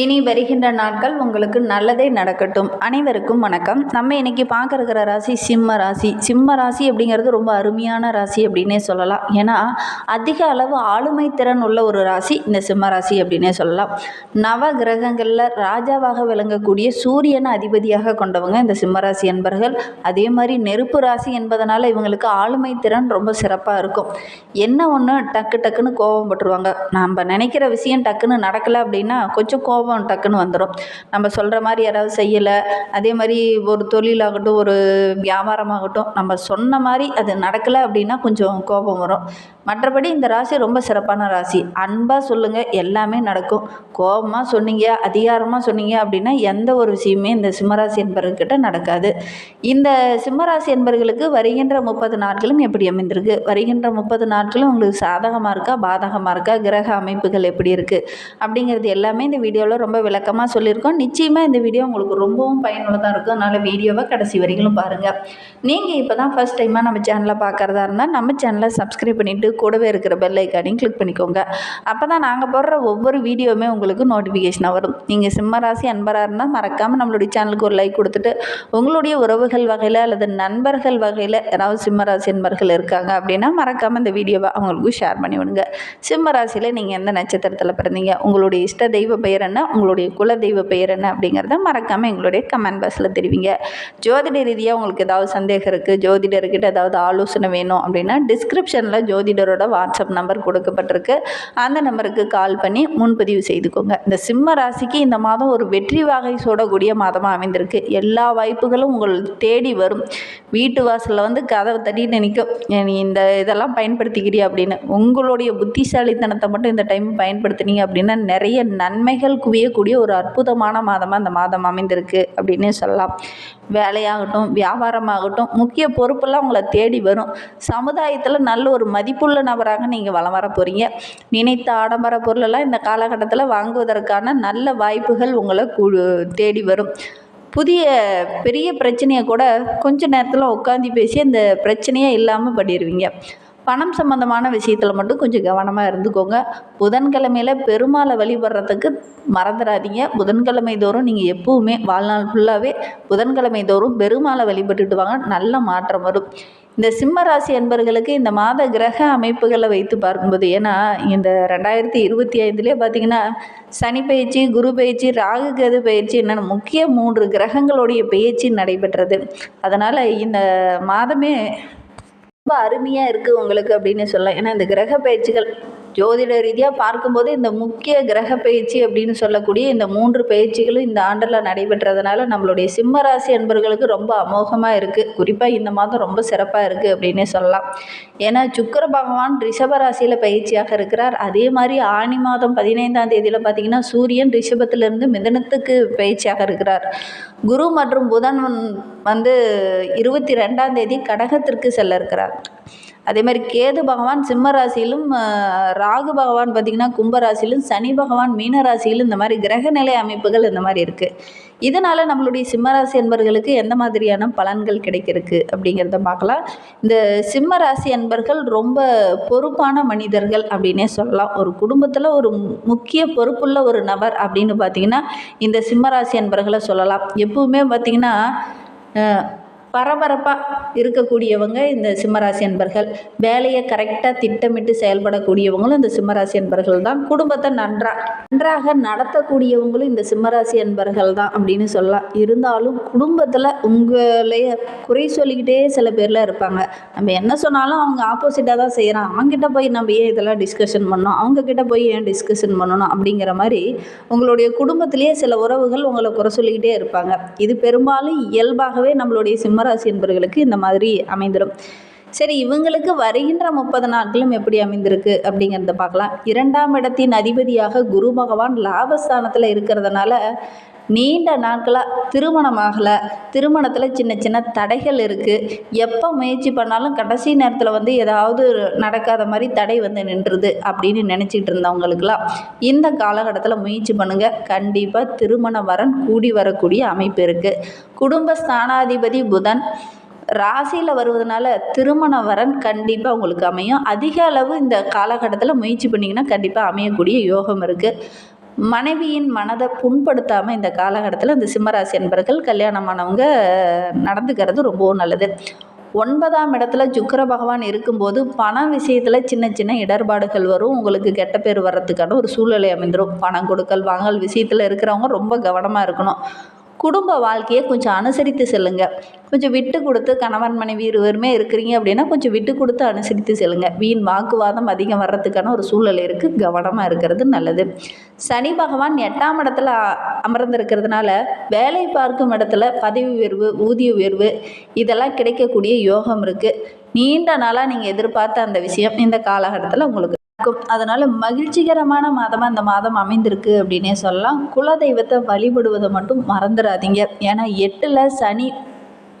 இனி வருகின்ற நாட்கள் உங்களுக்கு நல்லதே நடக்கட்டும். அனைவருக்கும் வணக்கம். நம்ம இன்னைக்கு பார்க்க ராசி சிம்ம ராசி. சிம்ம ராசி அப்படிங்கிறது ரொம்ப அருமையான ராசி அப்படின்னே சொல்லலாம். ஏன்னா அதிக அளவு ஆளுமை திறன் உள்ள ஒரு ராசி இந்த சிம்ம ராசி அப்படின்னே சொல்லலாம். நவ கிரகங்களில் ராஜாவாக விளங்கக்கூடிய சூரியனை அதிபதியாக கொண்டவங்க இந்த சிம்ம ராசி என்பர்கள். அதே மாதிரி நெருப்பு ராசி என்பதனால இவங்களுக்கு ஆளுமை திறன் ரொம்ப சிறப்பாக இருக்கும். என்ன ஒன்று டக்கு டக்குன்னு கோபம் பட்டுருவாங்க. நம்ம நினைக்கிற விஷயம் டக்குன்னு நடக்கலை அப்படின்னா கொஞ்சம் கோபம் டக்குன்னு வந்துடும் நம்ம சொல்கிற மாதிரி யாராவது செய்யலை அதே மாதிரி ஒரு தொழிலாகட்டும் ஒரு வியாபாரமாகட்டும் நம்ம சொன்ன மாதிரி அது நடக்கலை அப்படின்னா கொஞ்சம் கோபம் வரும். மற்றபடி இந்த ராசி ரொம்ப சிறப்பான ராசி. அன்பாக சொல்லுங்கள் எல்லாமே நடக்கும். கோபமாக சொன்னீங்க அதிகாரமாக சொன்னீங்க அப்படின்னா எந்த ஒரு விஷயமே இந்த சிம்மராசி என்பவர்கிட்ட நடக்காது. இந்த சிம்மராசி என்பவர்களுக்கு வருகின்ற முப்பது நாட்களும் எப்படி அமைந்திருக்கு? வருகின்ற முப்பது நாட்களும் உங்களுக்கு சாதகமாக இருக்கா பாதகமாக இருக்கா? கிரக அமைப்புகள் எப்படி இருக்குது அப்படிங்கிறது எல்லாமே இந்த வீடியோவில் ரொம்ப விளக்கமாக சொல்லியிருக்கோம். நிச்சயமாக இந்த வீடியோ உங்களுக்கு ரொம்பவும் பயனுள்ளதாக இருக்கும். அதனால் வீடியோவை கடைசி வரைக்கும் பாருங்கள் நீங்கள் இப்போ தான் ஃபஸ்ட் டைமாக நம்ம சேனலை பார்க்குறதா இருந்தால் நம்ம சேனலை சப்ஸ்கிரைப் பண்ணிவிட்டு கூடவே இருக்கிற பெல் ஐக்கானையும் கிளிக் பண்ணிக்கோங்க. அப்போ தான் நாங்கள் போடுற ஒவ்வொரு வீடியோவுமே உங்களுக்கு நோட்டிஃபிகேஷனாக வரும். நீங்கள் சிம்மராசி அன்பராக இருந்தால் மறக்காமல் நம்மளுடைய சேனலுக்கு ஒரு லைக் கொடுத்துட்டு உங்களுடைய உறவுகள் வகையில் அல்லது நண்பர்கள் வகையில் யாராவது சிம்மராசி அன்பர்கள் இருக்காங்க அப்படின்னா மறக்காமல் இந்த வீடியோவை அவங்களுக்கு ஷேர் பண்ணி விடுங்க. சிம்மராசியில் நீங்கள் எந்த நட்சத்திரத்தில் பிறந்தீங்க? உங்களுடைய இஷ்ட தெய்வ பெயர் என்ன? உங்களுடைய குல தெய்வ பெயர் என்ன? அப்படிங்கிறத மறக்காமல் எங்களுடைய கமெண்ட் பாக்ஸில் தெரிவிங்க. ஜோதிட ரீதியாக உங்களுக்கு ஏதாவது சந்தேகம் இருக்குது ஜோதிடர்கிட்ட ஏதாவது ஆலோசனை வேணும் அப்படின்னா டிஸ்கிரிப்ஷனில் ஜோதிடரோட வாட்ஸ்அப் நம்பர் கொடுக்கப்பட்டிருக்கு. அந்த நம்பருக்கு கால் பண்ணி முன்பதிவு செய்துக்கோங்க. இந்த சிம்ம ராசிக்கு இந்த மாதம் ஒரு வெற்றி வாகை சூடக்கூடிய மாதமாக அமைந்திருக்கு. எல்லா வாய்ப்புகளும் உங்கள் தேடி வரும். வீட்டு வாசலில் வந்து கதவை தட்டிட்டு நிற்கும் நீ இந்த இதெல்லாம் பயன்படுத்திக்கிறியா அப்படின்னு. உங்களுடைய புத்திசாலித்தனத்தை மட்டும் இந்த டைம் பயன்படுத்தினீங்க அப்படின்னா நிறைய நன்மைகள் குவியக்கூடிய ஒரு அற்புதமான மாதமாக இந்த மாதம் அமைந்திருக்கு அப்படின்னே சொல்லலாம். வேலையாகட்டும் வியாபாரமாகட்டும் முக்கிய பொறுப்பெல்லாம் உங்களை தேடி வரும். சமுதாயத்தில் நல்ல ஒரு மதிப்புள்ள நபராக நீங்கள் வளம் வர போகிறீங்க நினைத்த ஆடம்பர பொருளெல்லாம் இந்த காலகட்டத்தில் வாங்குவதற்கான நல்ல வாய்ப்புகள் உங்களை தேடி வரும். புதிய பெரிய பிரச்சனையை கூட கொஞ்ச நேரத்தில் உட்காந்து பேசி அந்த பிரச்சனையே இல்லாமல் பண்ணிடுவீங்க பணம் சம்மந்தமான விஷயத்தில் மட்டும் கொஞ்சம் கவனமாக இருந்துக்கோங்க. புதன்கிழமையில் பெருமாளை வழிபடுறதுக்கு மறந்துடாதீங்க புதன்கிழமை தோறும் நீங்கள் எப்போவுமே வாழ்நாள் ஃபுல்லாகவே புதன்கிழமை தோறும் பெருமாளை வழிபட்டுட்டு வாங்க. நல்ல மாற்றம் வரும். இந்த சிம்ம ராசி என்பர்களுக்கு இந்த மாத கிரக அமைப்புகளை வைத்து பார்க்கும்போது ஏன்னா இந்த ரெண்டாயிரத்தி இருபத்தி ஐந்துலேயே பார்த்தீங்கன்னா சனி பயிற்சி குரு பயிற்சி ராகு கது பயிற்சி என்னென்ன முக்கிய மூன்று கிரகங்களுடைய பயிற்சி நடைபெற்றது. அதனால் இந்த மாதமே ரொம்ப அருமையாக இருக்குது உங்களுக்கு அப்படின்னு சொல்லலாம். ஏன்னா இந்த கிரக பயிற்சிகள் ஜோதிட ரீதியாக பார்க்கும்போது இந்த முக்கிய கிரக பயிற்சி அப்படின்னு சொல்லக்கூடிய இந்த மூன்று பயிற்சிகளும் இந்த ஆண்டில் நடைபெற்றதுனால நம்மளுடைய சிம்ம ராசி ரொம்ப அமோகமாக இருக்குது குறிப்பாக இந்த மாதம் ரொம்ப சிறப்பாக இருக்குது அப்படின்னே சொல்லலாம். ஏன்னா சுக்கர பகவான் ரிஷப ராசியில் பயிற்சியாக இருக்கிறார். அதே மாதிரி ஆணி மாதம் பதினைந்தாம் தேதியில் பார்த்திங்கன்னா சூரியன் ரிஷபத்திலிருந்து மிதனத்துக்கு பயிற்சியாக இருக்கிறார். குரு மற்றும் புதன் வந்து இருபத்தி ரெண்டாம் தேதி கடகத்திற்கு செல்ல இருக்கிறார். அதே மாதிரி கேது பகவான் சிம்ம ராசியிலும் ராகு பகவான் பார்த்திங்கன்னா கும்பராசியிலும் சனி பகவான் மீன ராசியிலும் இந்த மாதிரி கிரகநிலை அமைப்புகள் இந்த மாதிரி இருக்குது இதனால் நம்மளுடைய சிம்மராசி என்பர்களுக்கு எந்த மாதிரியான பலன்கள் கிடைக்கிறதுக்கு அப்படிங்கிறத பார்க்கலாம். இந்த சிம்மராசி அன்பர்கள் ரொம்ப பொறுப்பான மனிதர்கள் அப்படின்னே சொல்லலாம். ஒரு குடும்பத்தில் ஒரு முக்கிய பொறுப்புள்ள ஒரு நபர் அப்படின்னு பார்த்திங்கன்னா இந்த சிம்மராசி அன்பர்களை சொல்லலாம். எப்பவுமே பார்த்திங்கன்னா பரபரப்பாக இருக்கக்கூடியவங்க இந்த சிம்மராசி அன்பர்கள். வேலையை கரெக்டாக திட்டமிட்டு செயல்படக்கூடியவங்களும் இந்த சிம்மராசி அன்பர்கள் தான். குடும்பத்தை நன்றாக நன்றாக நடத்தக்கூடியவங்களும் இந்த சிம்மராசி அன்பர்கள் தான் அப்படின்னு சொல்லலாம். இருந்தாலும் குடும்பத்தில் உங்களைய குறை சொல்லிக்கிட்டே சில பேர்லாம் இருப்பாங்க. நம்ம என்ன சொன்னாலும் அவங்க ஆப்போசிட்டாக தான் செய்கிறான் அவங்ககிட்ட போய் நம்ம ஏன் இதெல்லாம் டிஸ்கஷன் பண்ணோம் அவங்கக்கிட்ட போய் ஏன் டிஸ்கஷன் பண்ணணும்? அப்படிங்கிற மாதிரி உங்களுடைய குடும்பத்திலேயே சில உறவுகள் உங்களை குறை சொல்லிக்கிட்டே இருப்பாங்க. இது பெரும்பாலும் இயல்பாகவே நம்மளுடைய சிம்ம சிம்மராசி என்பவர்களுக்கு இந்த மாதிரி அமைந்துடும். சரி இவங்களுக்கு வருகின்ற முப்பது நாட்களும் எப்படி அமைந்திருக்கு அப்படிங்கிறத பார்க்கலாம். இரண்டாம் இடத்தின் அதிபதியாக குரு பகவான் லாபஸ்தானத்தில் இருக்கிறதுனால நீண்ட நாட்களாக திருமணம் ஆகலை. திருமணத்தில் சின்ன சின்ன தடைகள் இருக்குது எப்போ முயற்சி பண்ணாலும் கடைசி நேரத்தில் வந்து ஏதாவது நடக்காத மாதிரி தடை வந்து நின்றுது அப்படின்னு நினச்சிட்டு இருந்தவங்களுக்கெல்லாம் இந்த காலகட்டத்தில் முயற்சி பண்ணுங்கள் கண்டிப்பாக திருமண வரன் கூடி வரக்கூடிய அமைப்பு இருக்குது குடும்ப ஸ்தானாதிபதி புதன் ராசியில் வருவதனால திருமண வரன் கண்டிப்பாக உங்களுக்கு அமையும். அதிக அளவு இந்த காலகட்டத்தில் முயற்சி பண்ணிங்கன்னா கண்டிப்பாக அமையக்கூடிய யோகம் இருக்குது மனைவியின் மனதை புண்படுத்தாமல் இந்த காலகட்டத்தில் இந்த சிம்மராசி என்பர்கள் கல்யாணமானவங்க நடந்துக்கிறது ரொம்பவும் நல்லது. ஒன்பதாம் இடத்துல சுக்கர பகவான் இருக்கும்போது பண விஷயத்தில் சின்ன சின்ன இடர்பாடுகள் வரும். உங்களுக்கு கெட்ட பேர் வர்றதுக்கான ஒரு சூழ்நிலை அமைந்துடும் பணம் கொடுக்கல் வாங்கல் விஷயத்தில் இருக்கிறவங்க ரொம்ப கவனமாக இருக்கணும். குடும்ப வாழ்க்கையை கொஞ்சம் அனுசரித்து செல்லுங்க. கொஞ்சம் விட்டு கொடுத்து கணவன் மனைவி இருவருமே இருக்கிறீங்க அப்படின்னா கொஞ்சம் விட்டு கொடுத்து அனுசரித்து செல்லுங்க. வீண் வாக்குவாதம் அதிகம் வர்றதுக்கான ஒரு சூழ்நிலை இருக்குது கவனமாக இருக்கிறது நல்லது. சனி பகவான் எட்டாம் இடத்துல அமர்ந்திருக்கிறதுனால வேலை பார்க்கும் இடத்துல பதவி உயர்வு ஊதிய உயர்வு இதெல்லாம் கிடைக்கக்கூடிய யோகம் இருக்குது நீண்ட நாளாக நீங்கள் எதிர்பார்த்த அந்த விஷயம் இந்த காலகட்டத்தில் உங்களுக்கு இருக்கும். அதனால் மகிழ்ச்சிகரமான மாதமாக இந்த மாதம் அமைந்திருக்கு அப்படின்னே சொல்லலாம். குலதெய்வத்தை வழிபடுவதை மட்டும் மறந்துடாதீங்க ஏன்னா எட்டில் சனி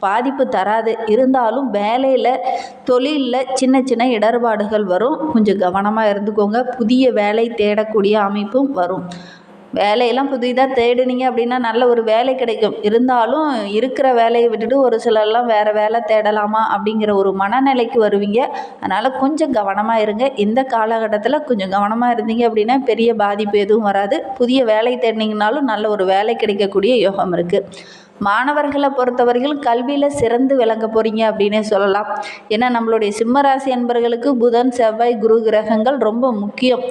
பாதிப்பு தராது. இருந்தாலும் வேலையில் தொழிலில் சின்ன சின்ன இடர்பாடுகள் வரும். கொஞ்சம் கவனமாக இருந்துக்கோங்க. புதிய வேலை தேடக்கூடிய அமைப்பும் வரும். வேலையெல்லாம் புதிதாக தேடுனீங்க அப்படின்னா நல்ல ஒரு வேலை கிடைக்கும். இருந்தாலும் இருக்கிற வேலையை விட்டுட்டு ஒரு சிலர்லாம் வேறு வேலை தேடலாமா அப்படிங்கிற ஒரு மனநிலைக்கு வருவீங்க. அதனால் கொஞ்சம் கவனமாக இருங்க. இந்த காலகட்டத்தில் கொஞ்சம் கவனமாக இருந்தீங்க அப்படின்னா பெரிய பாதிப்பு எதுவும் வராது. புதிய வேலை தேடினீங்கனாலும் நல்ல ஒரு வேலை கிடைக்கக்கூடிய யோகம் இருக்குது மாணவர்களை பொறுத்தவரையில் கல்வியில் சிறந்து விளங்க போகிறீங்க அப்படின்னே சொல்லலாம். ஏன்னா நம்மளுடைய சிம்மராசி என்பர்களுக்கு புதன் செவ்வாய் குரு கிரகங்கள் ரொம்ப முக்கியம்.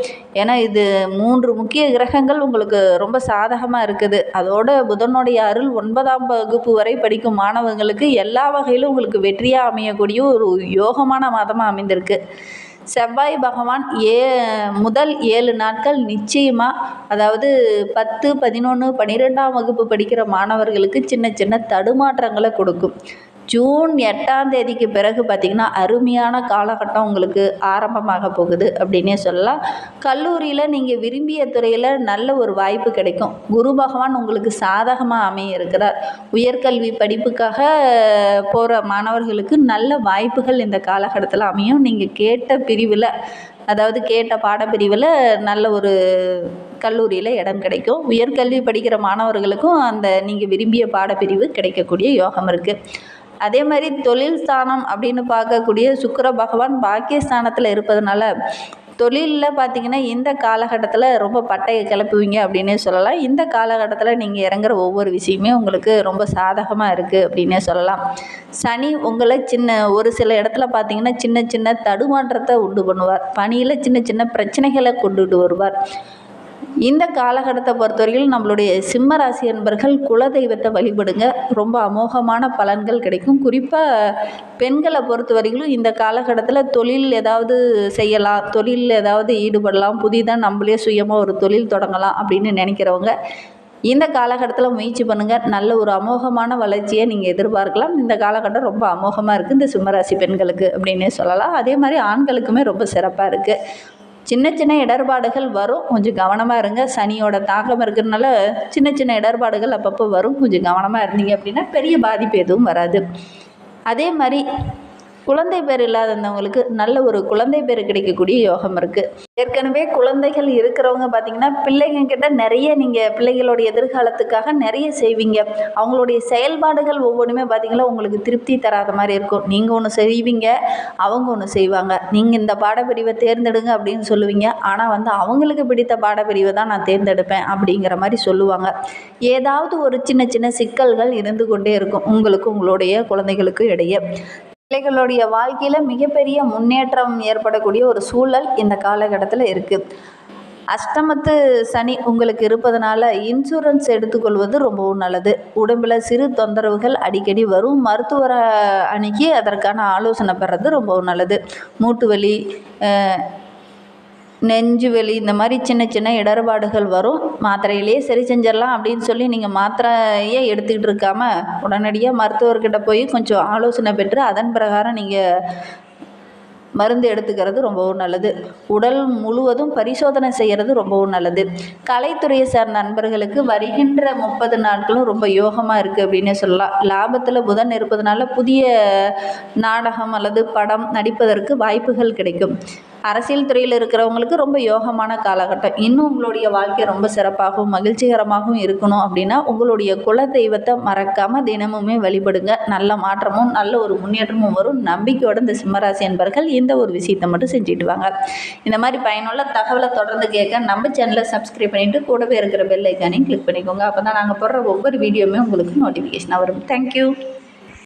ஏன்னா இது மூன்று முக்கிய கிரகங்கள் உங்களுக்கு ரொம்ப சாதகமாக இருக்குது. அதோட புதனுடைய அருள் ஒன்பதாம் வகுப்பு வரை படிக்கும் மாணவர்களுக்கு எல்லா வகையிலும் உங்களுக்கு வெற்றியாக அமையக்கூடிய ஒரு யோகமான மாதமாக அமைந்திருக்கு. செவ்வாய் பகவான் ஏ முதல் ஏழு நாட்கள் நிச்சயமாக அதாவது பத்து பதினொன்று பன்னிரெண்டாம் வகுப்பு படிக்கிற மாணவர்களுக்கு சின்ன சின்ன தடுமாற்றங்களை கொடுக்கும். ஜூன் எட்டாம் தேதிக்கு பிறகு பார்த்திங்கன்னா அருமையான காலகட்டம் உங்களுக்கு ஆரம்பமாக போகுது அப்படின்னே சொல்லலாம். கல்லூரியில் நீங்கள் விரும்பிய துறையில் நல்ல ஒரு வாய்ப்பு கிடைக்கும். குரு பகவான் உங்களுக்கு சாதகமாக அமைய இருக்கிறார். உயர்கல்வி படிப்புக்காக போகிற மாணவர்களுக்கு நல்ல வாய்ப்புகள் இந்த காலகட்டத்தில் அமையும். நீங்கள் கேட்ட பிரிவில் அதாவது கேட்ட பாடப்பிரிவில் நல்ல ஒரு கல்லூரியில் இடம் கிடைக்கும். உயர்கல்வி படிக்கிற மாணவர்களுக்கும் அந்த நீங்கள் விரும்பிய பாடப்பிரிவு கிடைக்கக்கூடிய யோகம் இருக்குது அதே மாதிரி தொழில் ஸ்தானம் அப்படின்னு பார்க்கக்கூடிய சுக்கிர பகவான் பாக்கியஸ்தானத்தில் இருப்பதனால தொழிலில் பார்த்தீங்கன்னா இந்த காலகட்டத்தில் ரொம்ப பட்டையை கிளப்புவீங்க அப்படின்னே சொல்லலாம். இந்த காலகட்டத்தில் நீங்கள் இறங்குற ஒவ்வொரு விஷயமே உங்களுக்கு ரொம்ப சாதகமாக இருக்குது அப்படின்னே சொல்லலாம். சனி உங்களை சின்ன ஒரு சில இடத்துல பார்த்தீங்கன்னா சின்ன சின்ன தடுமாற்றத்தை உண்டு பண்ணுவார். பணியில் சின்ன சின்ன பிரச்சனைகளை கொண்டுட்டு வருவார். இந்த காலகட்டத்தை பொறுத்தவரையில் நம்மளுடைய சிம்ம ராசி என்பர்கள் குலதெய்வத்தை வழிபடுங்க. ரொம்ப அமோகமான பலன்கள் கிடைக்கும். குறிப்பாக பெண்களை பொறுத்தவரையிலும் இந்த காலகட்டத்தில் தொழில் ஏதாவது செய்யலாம். தொழில் ஏதாவது ஈடுபடலாம். புதிதாக நம்மளே சுயமாக ஒரு தொழில் தொடங்கலாம் அப்படின்னு நினைக்கிறவங்க இந்த காலகட்டத்தில் முயற்சி பண்ணுங்கள் நல்ல ஒரு அமோகமான வளர்ச்சியை நீங்கள் எதிர்பார்க்கலாம். இந்த காலகட்டம் ரொம்ப அமோகமாக இருக்குது இந்த சிம்மராசி பெண்களுக்கு அப்படின்னே சொல்லலாம். அதே மாதிரி ஆண்களுக்குமே ரொம்ப சிறப்பாக இருக்குது சின்ன சின்ன இடர்பாடுகள் வரும். கொஞ்சம் கவனமாக இருங்க. சனியோட தாக்கம் இருக்கிறதுனால சின்ன சின்ன இடர்பாடுகள் அப்பப்போ வரும். கொஞ்சம் கவனமாக இருந்தீங்க அப்படின்னா பெரிய பாதிப்பு எதுவும் வராது. அதே மாதிரி குழந்தை பேர் இல்லாதவங்களுக்கு நல்ல ஒரு குழந்தை பேர் கிடைக்கக்கூடிய யோகம் இருக்குது ஏற்கனவே குழந்தைகள் இருக்கிறவங்க பார்த்தீங்கன்னா பிள்ளைங்க கிட்ட நிறைய நீங்கள் பிள்ளைகளோட எதிர்காலத்துக்காக நிறைய செய்வீங்க. அவங்களுடைய செயல்பாடுகள் ஒவ்வொன்றுமே பார்த்தீங்கன்னா உங்களுக்கு திருப்தி தராத மாதிரி இருக்கும். நீங்கள் ஒன்று செய்வீங்க அவங்க ஒன்று செய்வாங்க. நீங்கள் இந்த பாடப்பிரிவை தேர்ந்தெடுங்க அப்படின்னு சொல்லுவீங்க. ஆனால் வந்து அவங்களுக்கு பிடித்த பாடப்பிரிவை தான் நான் தேர்ந்தெடுப்பேன் அப்படிங்கிற மாதிரி சொல்லுவாங்க. ஏதாவது ஒரு சின்ன சின்ன சிக்கல்கள் இருந்து கொண்டே இருக்கும். உங்களுக்கு உங்களுடைய குழந்தைகளுக்கும் இடையே. பிள்ளைகளுடைய வாழ்க்கையில் மிகப்பெரிய முன்னேற்றம் ஏற்படக்கூடிய ஒரு சூழல் இந்த காலகட்டத்தில் இருக்குது அஷ்டமத்து சனி உங்களுக்கு இருப்பதனால இன்சூரன்ஸ் எடுத்துக்கொள்வது ரொம்பவும் நல்லது. உடம்பில் சிறு தொந்தரவுகள் அடிக்கடி வரும். மருத்துவரை அணுகி அதற்கான ஆலோசனை பெறது ரொம்பவும் நல்லது. மூட்டு வலி நெஞ்சு வலி இந்த மாதிரி சின்ன சின்ன இடர்பாடுகள் வரும். மாத்திரையிலேயே சரி செஞ்சிடலாம் அப்படின்னு சொல்லி நீங்கள் மாத்திரையே எடுத்துக்கிட்டு இருக்காம உடனடியாக மருத்துவர்கிட்ட போய் கொஞ்சம் ஆலோசனை பெற்று அதன் பிரகாரம் நீங்கள் மருந்து எடுத்துக்கிறது ரொம்பவும் நல்லது. உடல் முழுவதும் பரிசோதனை செய்கிறது ரொம்பவும் நல்லது. கலைத்துறையை சார்ந்த நண்பர்களுக்கு வருகின்ற முப்பது நாட்களும் ரொம்ப யோகமாக இருக்குது அப்படின்னே சொல்லலாம். லாபத்தில் புதன் இருப்பதனால புதிய நாடகம் அல்லது படம் நடிப்பதற்கு வாய்ப்புகள் கிடைக்கும். அரசியல் துறையில் இருக்கிறவங்களுக்கு ரொம்ப யோகமான காலகட்டம். இன்னும் உங்களுடைய வாழ்க்கை ரொம்ப சிறப்பாகவும் மகிழ்ச்சிகரமாகவும் இருக்கணும் அப்படின்னா உங்களுடைய குல தெய்வத்தை மறக்காமல் தினமுமே வழிபடுங்க. நல்ல மாற்றமும் நல்ல ஒரு முன்னேற்றமும் வரும். நம்பிக்கையோட இந்த சிம்மராசி என்பர்கள் இந்த ஒரு விஷயத்தை மட்டும் செஞ்சுட்டு வாங்க. இந்த மாதிரி பயனுள்ள தகவலை தொடர்ந்து கேட்க நம்ம சேனலை சப்ஸ்கிரைப் பண்ணிவிட்டு கூடவே இருக்கிற பெல் ஐக்கானையும் கிளிக் பண்ணிக்கோங்க. அப்போ தான் நாங்கள் போடுற ஒவ்வொரு வீடியோவுமே உங்களுக்கு நோட்டிஃபிகேஷனாக வரும். தேங்க்யூ